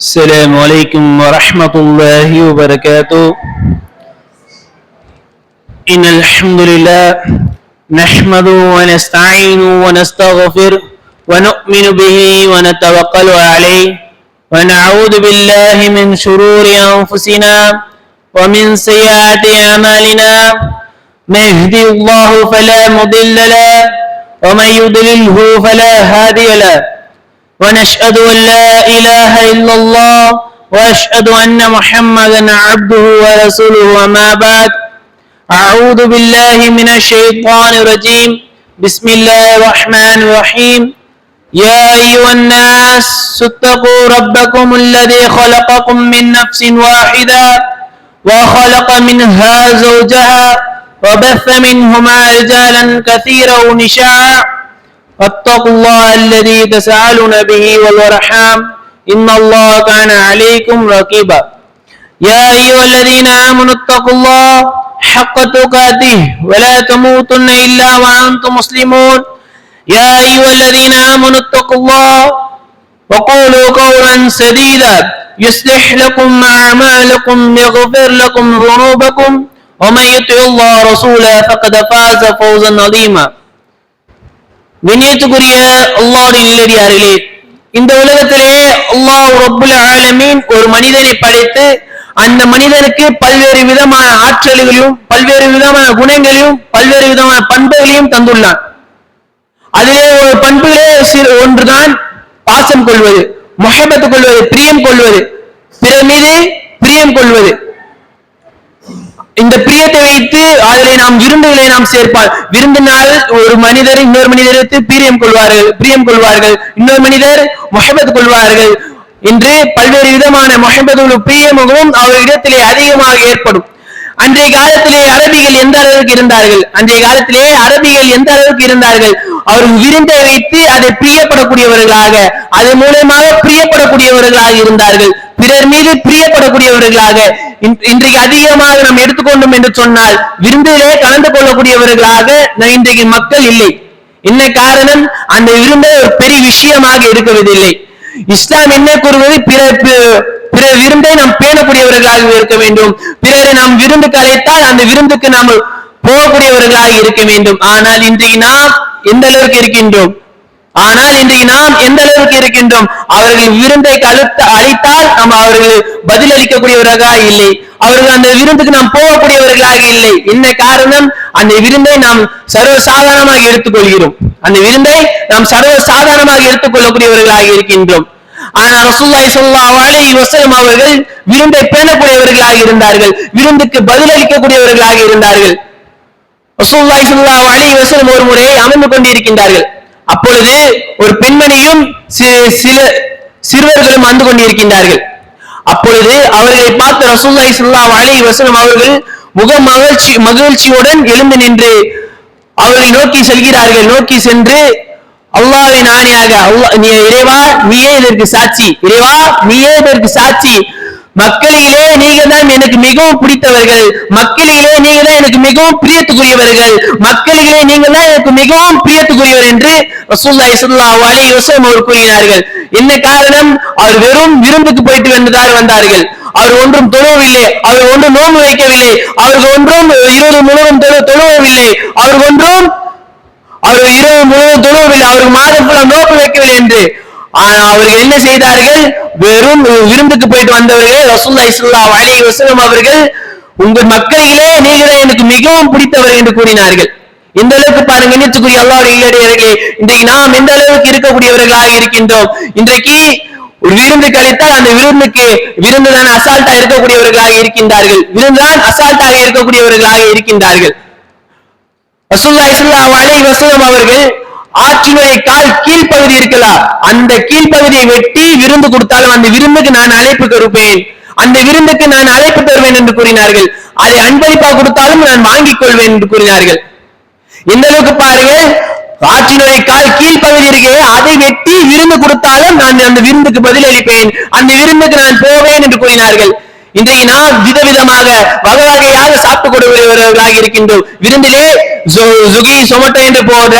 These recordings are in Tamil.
السلام عليكم ورحمة الله وبركاته. إن الحمد لله نحمده ونستعينه ونستغفر ونؤمن به ونتوكل عليه ونعوذ بالله من شرور أنفسنا ومن سيئات أعمالنا. من يهدي الله فلا مضل له ومن يضلله فلا هادي له. ونشهد أن لا إله إلا الله وأشهد أن محمدا عبده ورسوله وما بعد. أعوذ بالله من الشيطان الرجيم. بسم الله الرحمن الرحيم. يا أيها الناس اتقوا ربكم الذي خلقكم من نفس واحدة وخلق منها زوجها وبث منهما رجالا كثيرا ونساء. واتقوا الله الذي تساءلون به والأرحام إن الله كان عليكم رقيبا. يا أيها الذين آمنوا اتقوا الله حق تقاته ولا تموتن إلا وأنتم مسلمون. يا أيها الذين آمنوا اتقوا الله وقولوا قولا سديدا يصلح لكم أعمالكم يغفر لكم ذنوبكم ومن يطع الله ورسوله فقد فاز فوزا عظيما. விண்ணியத்துக்குரிய அல்லாஹ்வின் நல்லடியார்களே இந்த உலகத்திலே அல்லாஹ் ரப்புல் ஆலமீன் ஒரு மனிதனை படைத்து அந்த மனிதனுக்கு பல்வேறு விதமான ஆற்றல்களையும் பல்வேறு விதமான குணங்களையும் பல்வேறு விதமான பண்புகளையும் தந்துள்ளான் அதிலே ஒரு பண்புகளே சிறு ஒன்றுதான் பாசம் கொள்வது முஹபத்து கொள்வது பிரியம் கொள்வது பிற மீது பிரியம் கொள்வது இந்த பிரியத்தை வைத்து அதிலே நாம் விருந்துகளை நாம் சேர்ப்பால் விருந்தினால் ஒரு மனிதர் இன்னொரு மனிதருக்கு பிரியம் கொள்வார்கள் பிரியம் கொள்வார்கள். இன்னொரு மனிதர் முஹபத் கொள்வார்கள் என்று பல்வேறு விதமான முஹபத்துகளும் பிரியமும் அவர்களிடத்திலே அதிகமாக ஏற்படும். அன்றைய காலத்திலே அரபிகள் எந்த அளவுக்கு இருந்தார்கள்? அன்றைய காலத்திலே அரபிகள் எந்த அளவுக்கு இருந்தார்கள்? அவர்கள் விருந்தை வைத்து அதை பிரியப்படக்கூடியவர்களாக அது மூலமாக பிரியப்படக்கூடியவர்களாக இருந்தார்கள். பிறர் மீது பிரியப்படக்கூடியவர்களாக இன்றைக்கு அதிகமாக நாம் எடுத்துக்கொண்டோம் என்று சொன்னால் விருந்திலே கலந்து கொள்ளக்கூடியவர்களாக இன்றைக்கு மக்கள் இல்லை. என்ன காரணம்? அந்த விருந்தை ஒரு பெரிய விஷயமாக இருக்குவதில்லை இஸ்லாம் என்ன கூறுவது? பிற பிற விருந்தை நாம் பேணக்கூடியவர்களாக இருக்க வேண்டும். பிறரை நாம் விருந்து கலைத்தால் அந்த விருந்துக்கு நாம் போகக்கூடியவர்களாக இருக்க வேண்டும். ஆனால் இன்றைக்கு நாம் எந்த அளவுக்கு இருக்கின்றோம்? ஆனால் இன்றைக்கு நாம் எந்த அளவுக்கு இருக்கின்றோம்? அவர்கள் விருந்தை கழுத்த அழைத்தால் நாம் அவர்கள் பதிலளிக்கக்கூடியவர்களாக இல்லை. அவர்கள் அந்த விருந்துக்கு நாம் போகக்கூடியவர்களாக இல்லை. என்ன காரணம்? அந்த விருந்தை நாம் சர்வ சாதாரணமாக எடுத்துக்கொள்கிறோம். அந்த விருந்தை நாம் சர்வ சாதாரணமாக எடுத்துக்கொள்ளக்கூடியவர்களாக இருக்கின்றோம். ஆனால் ரசூல்லாய் சொல்லா அலைஹி வசலம் அவர்கள் விருந்தை பேணக்கூடியவர்களாக இருந்தார்கள். விருந்துக்கு பதிலளிக்கக்கூடியவர்களாக இருந்தார்கள். ரசூல்லாய் சொல்லா அலைஹி வசலம் ஒரு முறை அமர்ந்து கொண்டிருக்கின்றார்கள். அப்பொழுது ஒரு பெண்மணியும் சில சிறுவர்களும் வந்து கொண்டிருக்கின்றார்கள். அப்பொழுது அவர்களை பார்த்து ரசூல்லாய் சுல்லா அலைஹி வசனம் அவர்கள் முக மகிழ்ச்சி மகிழ்ச்சியுடன் எழுந்து நின்று அவர்களை நோக்கி செல்கிறார்கள். நோக்கி சென்று அல்லாஹ்வின் ஆணையாக அல்லாஹ் இறைவா நீயே இதற்கு சாட்சி. இறைவா நீயே இதற்கு சாட்சி. மக்களிலே நீங்க தான் மிகவும் பிடித்தவர்கள். மக்களிலே நீங்கள் தான் எனக்கு மிகவும் பிரியத்துக்குரியவர்கள். மக்களிலே நீங்கள் தான் எனக்கு மிகவும் பிரியத்துக்குரியவர் என்று ரசூலுல்லாஹி ஸல்லல்லாஹு அலைஹி வஸல்லம் அவர் கூறினார்கள். என்ன காரணம்? அவர் வெறும் விருந்துக்கு போயிட்டு வந்ததார் வந்தார்கள். அவர் ஒன்றும் தொழுவவில்லை அவர் ஒன்றும் நோன்பு வைக்கவில்லை. அவர்கள் ஒன்றும் இருபது முழுவதும் தொழு தொழுவவில்லை அவர்கள் ஒன்றும் அவர் இரவு முழுவதும் தொழுவவில்லை அவருக்கு மாதம் நோக்கு வைக்கவில்லை என்று அவர்கள் என்ன செய்தார்கள்? வெறும் விருந்துக்கு போயிட்டு வந்தவர்கள் ரசூல்லா இஸ்லா அலி வசலம் அவர்கள் உங்கள் மக்களிலே நீங்கள் எனக்கு மிகவும் பிடித்தவர் என்று கூறினார்கள். இந்த அளவுக்கு பாருங்க நினைச்சுக்குரிய அல்லாவுடைய இல்லடியவர்களே இன்றைக்கு நாம் எந்த அளவுக்கு இருக்கக்கூடியவர்களாக இருக்கின்றோம்? இன்றைக்கு ஒரு விருந்து கழித்தால் அந்த விருந்துக்கு விருந்துதான் அசால்ட்டா இருக்கக்கூடியவர்களாக இருக்கின்றார்கள். விருந்துதான் அசால்ட்டாக இருக்கக்கூடியவர்களாக இருக்கின்றார்கள். ரசூலுல்லாஹி இஸ்லா அலி வசலம் அவர்கள் ஆற்றினுடைய கால் கீழ்ப்பகுதி இருக்கலாம் அந்த கீழ்ப்பகுதியை வெட்டி விருந்து கொடுத்தாலும் அந்த விருந்துக்கு நான் அழைப்பு கொடுப்பேன் அந்த விருந்துக்கு நான் அழைப்பு தருவேன் என்று கூறினார்கள். அதை அன்பளிப்பா கொடுத்தாலும் நான் வாங்கிக் கொள்வேன் என்று கூறினார்கள். எந்த அளவுக்கு பாருங்க ஆற்றினுடைய கால் கீழ்ப்பகுதி இருக்கே அதை வெட்டி விருந்து கொடுத்தாலும் நான் அந்த விருந்துக்கு பதில் அளிப்பேன். அந்த விருந்துக்கு நான் போவேன் என்று கூறினார்கள். இன்றைக்கு நாம் விதவிதமாக வகை வகையாக சாப்பிட்டு கொடுக்கிறவர்களாக இருக்கின்றோம். விருந்திலே சுகி சொமட்டோ என்று போன்ற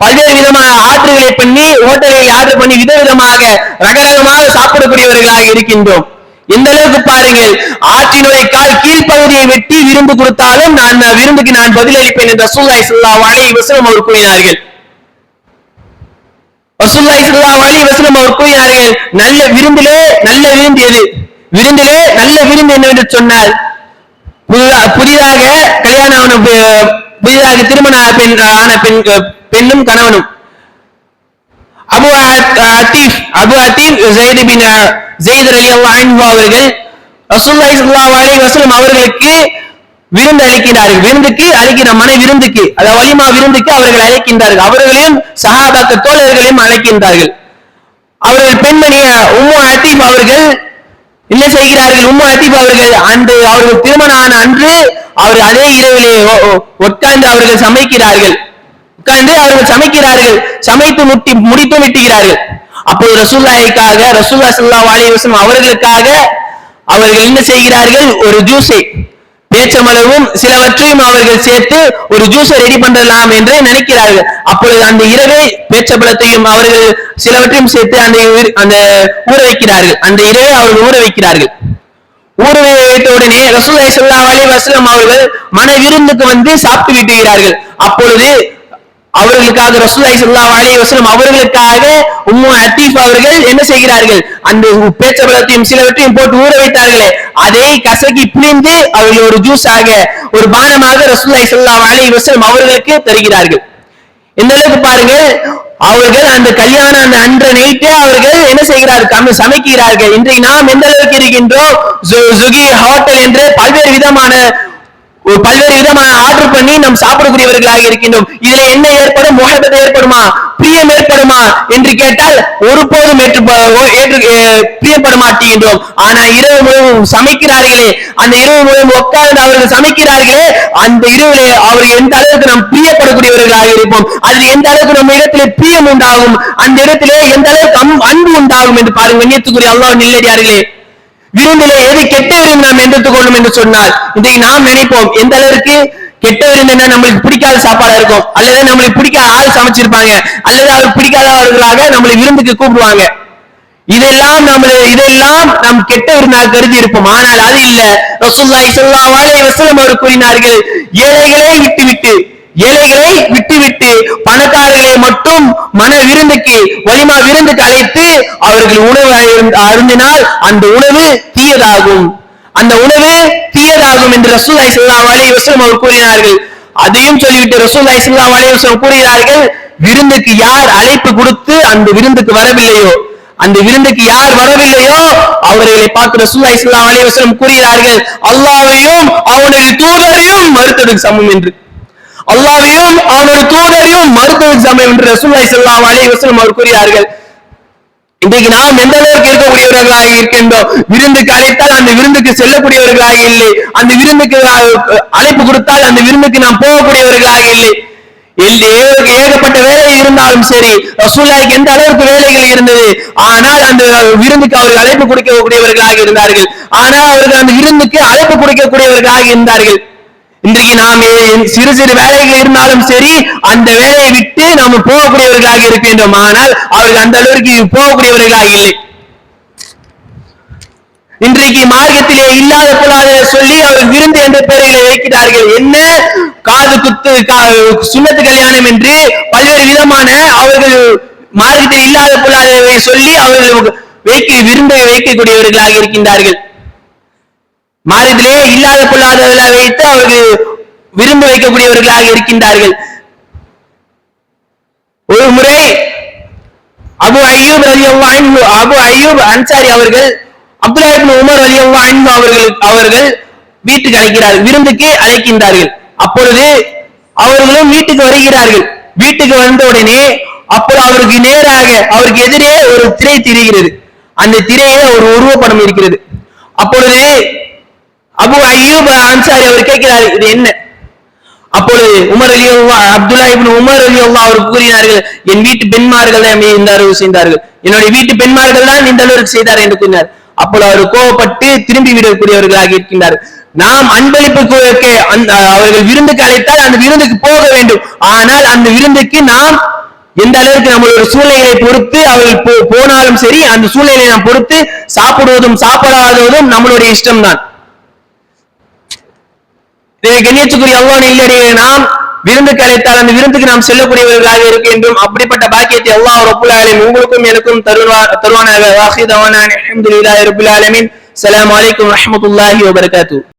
பல்வேறு விதமான ஆர்டர்களை பண்ணி ஹோட்டல்களில் ஆர்டர் பண்ணி விதவிதமாக ரகரகமாக சாப்பிடக்கூடியவர்களாக இருக்கின்றோம். எந்த அளவுக்கு பாருங்கள் ஆற்றினுடைய கால் கீழ்ப்பகுதியை வெட்டி விருந்து கொடுத்தாலும் நான் நான் விருந்துக்கு நான் பதிலளிப்பேன் என்று ரசூலுல்லாஹி ஸல்லல்லாஹு அலைஹி வஸல்லம் அவர் கூறினார்கள். ரசூலுல்லாஹி ஸல்லல்லாஹு அலைஹி வஸல்லம் அவர் கூறினார்கள் நல்ல விருந்திலே நல்ல விருந்து எது? விருந்திலே நல்ல விருந்து என்னவென்று சொன்னால் புதிதா- புதிதாக கல்யாணம் புதிதாக திருமண பெண் ஆன பெண் பெண்ணும் கணவனும். Abu Atheeb Abu Atheeb Zaid bin Zaid ரலியல்லாஹு அன்ஹு அவர்கள் ரசூலுல்லாஹி ஸல்லல்லாஹு அலி வசலம் அவர்களுக்கு விருந்து அளிக்கிறார்கள் விருந்துக்கு அழைக்கிற மனை விருந்துக்கு அதாவது வலிமா விருந்துக்கு அவர்கள் அழைக்கின்றார்கள் அவர்களையும் சஹாபாக்க தோழர்களையும் அழைக்கின்றார்கள். அவர்கள் பெண்மணிய உம்மு அத்தீப் அவர்கள் என்ன செய்கிறார்கள்? உம்மு அத்தீப் அவர்கள் அன்று அவர்கள் திருமணம் ஆன அன்று அவர் அதே இரவிலே ஒ- உட்கார்ந்து அவர்கள் சமைக்கிறார்கள். உட்கார்ந்து அவர்கள் சமைக்கிறார்கள். சமைத்து முட்டி முடித்து விட்டுகிறார்கள். அப்போது ரசூல்லாய்க்காக ரசூல்லா சல்லா அலைஹி அவர்களுக்காக அவர்கள் என்ன செய்கிறார்கள்? ஒரு ஜூஸை பேச்சமளவும் சிலவற்றையும் அவர்கள் சேர்த்து ஒரு ஜூஸை ரெடி பண்ணலாம் என்று நினைக்கிறார்கள். அப்பொழுது அந்த இரவே பேச்சபலத்தையும் அவர்கள் சிலவற்றையும் சேர்த்து அந்த அந்த ஊற வைக்கிறார்கள். அந்த இரவே அவர்கள் ஊற வைக்கிறார்கள். ஊற வைத்த உடனே ரசூலுல்லாஹி ஸல்லல்லாஹு வாலே வசலம் அவர்கள் மன விருந்துக்கு வந்து சாப்பிட்டு விட்டுகிறார்கள். அப்பொழுது அவர்களுக்காக ரசூலுல்லாஹி ஸல்லல்லாஹு அலி வசனம் அவர்களுக்காக உம்மு அத்தீப் அவர்கள் என்ன செய்கிறார்கள்? அந்த பேச்சபலத்தையும் சிலவற்றையும் போட்டு ஊற வைத்தார்களே. அதை கசக்கி பிழிந்து அவர்கள் ஒரு ஜூஸ் ஆக ஒரு பானமாக ரசூலுல்லாஹி ஸல்லல்லாஹு அலி வஸல்லம் அவர்களுக்கு தருகிறார்கள். எந்த அளவுக்கு பாருங்க அவர்கள் அந்த கல்யாணம் அந்த அன்ற நைட்டே அவர்கள் என்ன செய்கிறார்கள்? சமைக்கிறார்கள். இன்றைக்கு நாம் எந்த அளவுக்கு இருக்கின்றோம்? ஹோட்டல் என்று பல்வேறு விதமான பல்வேறு விதமான ஆர்டர் பண்ணி நாம் சாப்பிடக்கூடியவர்களாக இருக்கின்றோம். இதுல என்ன ஏற்படும்? மோகத்தை ஏற்படுமா? பிரியம் ஏற்படுமா? என்று கேட்டால் ஒருபோதும் ஏற்று ஏற்று பிரியப்பட மாட்டேங்கின்றோம் ஆனா இரவு முழுவதும் சமைக்கிறார்களே அந்த இரவு முழுவதும் உட்கார்ந்து அவர்கள் சமைக்கிறார்களே அந்த இரவிலே அவர் எந்த அளவுக்கு நாம் பிரியப்படக்கூடியவர்களாக இருப்போம்? அதில் எந்த அளவுக்கு நம்ம இடத்திலே பிரியம் உண்டாகும்? அந்த இடத்திலே எந்த அளவுக்கு அன்பு உண்டாகும்? என்று பாருங்கள் கண்ணியத்துக்குரிய அல்லாஹ் நில்லடியார்களே. விருந்திலே எது கெட்ட விரும்பி நாம் எடுத்துக் கொள்ளும் என்று சொன்னால் இதை நாம் நினைப்போம். எந்த அளவுக்கு கெட்ட விருந்து என்ன நம்மளுக்கு பிடிக்காத சாப்பாடா இருக்கும். அல்லது நம்மளுக்கு பிடிக்காத ஆள் சமைச்சிருப்பாங்க. அல்லது அவருக்கு பிடிக்காதவர்களாக நம்மளை விருந்துக்கு கூப்பிடுவாங்க. இதெல்லாம் நம்ம இதெல்லாம் நாம் கெட்ட விருந்தாக கருதி இருப்போம். ஆனால் அது இல்ல. ரசூலுல்லாஹி சொல்லா வாழை வசலம் அவர் கூறினார்கள் ஏழைகளை விட்டுவிட்டு ஏழைகளை விட்டுவிட்டு பணக்காரர்களை மட்டும் மன விருந்துக்கு வலிமா விருந்துக்கு அழைத்து அவர்கள் உணவு அருந்தினால் அந்த உணவு தீயதாகும். அந்த உணவு தீயதாகும் என்று ரசூலாய் ஸல்லல்லாஹு அலைஹி அவர் கூறினார்கள். அதையும் சொல்லிவிட்டு ரசூலாய் ஸல்லல்லாஹு அலைஹி வஸல்லம் கூறுகிறார்கள் விருந்துக்கு யார் அழைப்பு கொடுத்து அந்த விருந்துக்கு வரவில்லையோ? அந்த விருந்துக்கு யார் வரவில்லையோ அவர்களை பார்த்து ரசூலுல்லாஹி ஸல்லல்லாஹு அலைஹி கூறுகிறார்கள் அல்லாவையும் அவனுடைய தூதரையும் மறுத்ததுக்கு சமம் என்று. அல்லாவையும் அவனுடைய தூதரையும் மருத்துவ சமம் என்று ரசூல்லாய் செல்லாம் அலைஹி அவர் கூறுகிறார்கள் இன்றைக்கு நாம் எந்த அளவுக்கு இருக்கக்கூடியவர்களாக இருக்கின்றோம்? விருந்துக்கு அழைத்தால் அந்த விருந்துக்கு செல்லக்கூடியவர்களாக இல்லை. அந்த விருந்துக்கு அழைப்பு கொடுத்தால் அந்த விருந்துக்கு நாம் போகக்கூடியவர்களாக இல்லை. ஏகப்பட்ட வேலை இருந்தாலும் சரி ரசூல்லாய்க்கு எந்த அளவுக்கு வேலைகள் இருந்தது? ஆனால் அந்த விருந்துக்கு அவர்கள் அழைப்பு கொடுக்கக்கூடியவர்களாக இருந்தார்கள். ஆனால் அவர்கள் அந்த விருந்துக்கு அழைப்பு கொடுக்கக்கூடியவர்களாக இருந்தார்கள். இன்றைக்கு நாம் சிறு சிறு வேலைகள் இருந்தாலும் சரி அந்த வேலையை விட்டு நாம் போகக்கூடியவர்களாக இருக்கின்றோம். ஆனால் அவர்கள் அந்த அளவிற்கு போகக்கூடியவர்களாக இல்லை. இன்றைக்கு மார்க்கத்திலே இல்லாத கூடாது சொல்லி அவர் விருந்து என்ற பெயரில் வைக்கிறார்கள். என்ன? காது குத்து கா- கல்யாணம் என்று பல்வேறு விதமான அவர்கள் மார்க்கத்தில் இல்லாத பொல்லாதவை சொல்லி அவர்கள் வைக்க விருந்தை வைக்கக்கூடியவர்களாக இருக்கின்றார்கள். மார்க்கத்திலே இல்லாத பொல்லாதவர்களை வைத்து அவர்கள் விரும்பு வைக்கக்கூடியவர்களாக இருக்கின்றார்கள். ஒரு முறை அபு ஐயூப் ரலியல்லாஹு அபு ஐயூப் அன்சாரி அவர்கள் அப்துல்லாஹிபின் உமர் ரலியல்லாஹு அவர்கள் அவர்கள் வீட்டுக்கு அழைக்கிறார்கள் விருந்துக்கு அழைக்கின்றார்கள். அப்பொழுது அவர்களும் வீட்டுக்கு வருகிறார்கள். வீட்டுக்கு வந்த உடனே அப்போது அவருக்கு நேராக அவருக்கு எதிரே ஒரு திரை திரிகிறது. அந்த திரையில ஒரு உருவப்படம் இருக்கிறது. அப்பொழுது அபு ஐயோ அன்சாரி அவர் கேட்கிறார் இது என்ன? அப்பொழுது Umar Ali Abdullah ibn Umar Ali அவர் கூறினார்கள் என் வீட்டு பெண்மார்கள் தான் இந்த அளவு செய்தார்கள். என்னுடைய வீட்டு பெண்மார்கள் தான் இந்த அளவுக்கு செய்தார் என்று கூறினார். அப்பொழுது அவர் கோவப்பட்டு திரும்பி விடக்கூடியவர்களாக இருக்கின்றார். நாம் அன்பளிப்பு அவர்கள் விருந்துக்கு அழைத்தால் அந்த விருந்துக்கு போக வேண்டும். ஆனால் அந்த விருந்துக்கு நாம் எந்த அளவுக்கு நம்மளோட சூழ்நிலையை பொறுத்து அவர்கள் போ- போனாலும் சரி அந்த சூழ்நிலையை நாம் பொறுத்து சாப்பிடுவதும் சாப்பிடாததும் நம்மளுடைய இஷ்டம்தான். இதை கண்ணியத்துக்குரிய அல்லாஹ் இல்லடியே நாம் விருந்துக்கு அழைத்தால் அந்த விருந்துக்கு நாம் செல்லக்கூடியவர்களாக இருக்கின்றோம் அப்படிப்பட்ட பாக்கியத்தை அல்லாஹ் ரப்புல் ஆலமீன் உங்களுக்கும் எனக்கும் தருவா தருவானாக. வாஹிதவான அல்ஹம்துலில்லாஹி ரப்பில் ஆலமீன். அஸ்ஸலாமு அலைக்கும் வரஹ்மத்துல்லாஹி